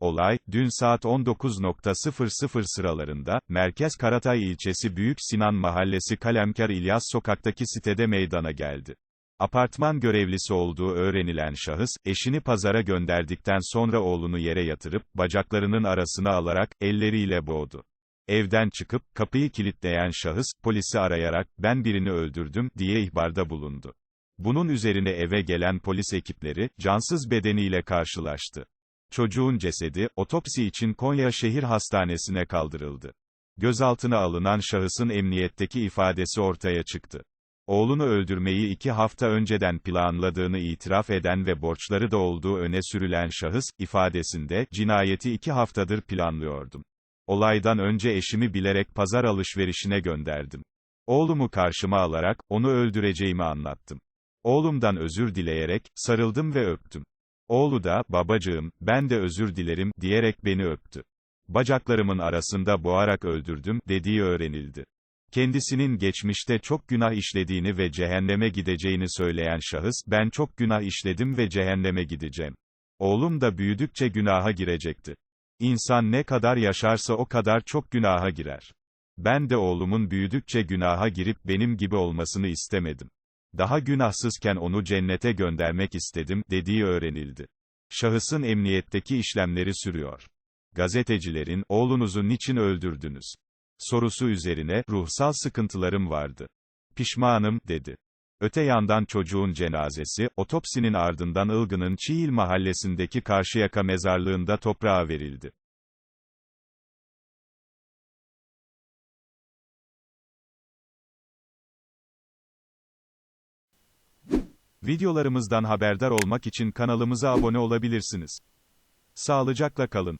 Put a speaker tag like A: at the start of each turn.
A: Olay, dün saat 19.00 sıralarında, Merkez Karatay ilçesi Büyük Sinan Mahallesi Kalemkar İlyas sokaktaki sitede meydana geldi. Apartman görevlisi olduğu öğrenilen şahıs, eşini pazara gönderdikten sonra oğlunu yere yatırıp, bacaklarının arasına alarak, elleriyle boğdu. Evden çıkıp, kapıyı kilitleyen şahıs, polisi arayarak, ben birini öldürdüm, diye ihbarda bulundu. Bunun üzerine eve gelen polis ekipleri, cansız bedeniyle karşılaştı. Çocuğun cesedi, otopsi için Konya Şehir Hastanesi'ne kaldırıldı. Gözaltına alınan şahısın emniyetteki ifadesi ortaya çıktı. Oğlunu öldürmeyi iki hafta önceden planladığını itiraf eden ve borçları da olduğu öne sürülen şahıs, ifadesinde, cinayeti iki haftadır planlıyordum. Olaydan önce eşimi bilerek pazar alışverişine gönderdim. Oğlumu karşıma alarak, onu öldüreceğimi anlattım. Oğlumdan özür dileyerek, sarıldım ve öptüm. Oğlu da, babacığım, ben de özür dilerim, diyerek beni öptü. Bacaklarımın arasında boğarak öldürdüm, dediği öğrenildi. Kendisinin geçmişte çok günah işlediğini ve cehenneme gideceğini söyleyen şahıs, ben çok günah işledim ve cehenneme gideceğim. Oğlum da büyüdükçe günaha girecekti. İnsan ne kadar yaşarsa o kadar çok günaha girer. Ben de oğlumun büyüdükçe günaha girip benim gibi olmasını istemedim. Daha günahsızken onu cennete göndermek istedim, dediği öğrenildi. Şahısın emniyetteki işlemleri sürüyor. Gazetecilerin, oğlunuzu niçin öldürdünüz? Sorusu üzerine, ruhsal sıkıntılarım vardı. Pişmanım, dedi. Öte yandan çocuğun cenazesi, otopsinin ardından Ilgın'ın Çiğil mahallesindeki Karşıyaka mezarlığında toprağa verildi. Videolarımızdan haberdar olmak için kanalımıza abone olabilirsiniz. Sağlıcakla kalın.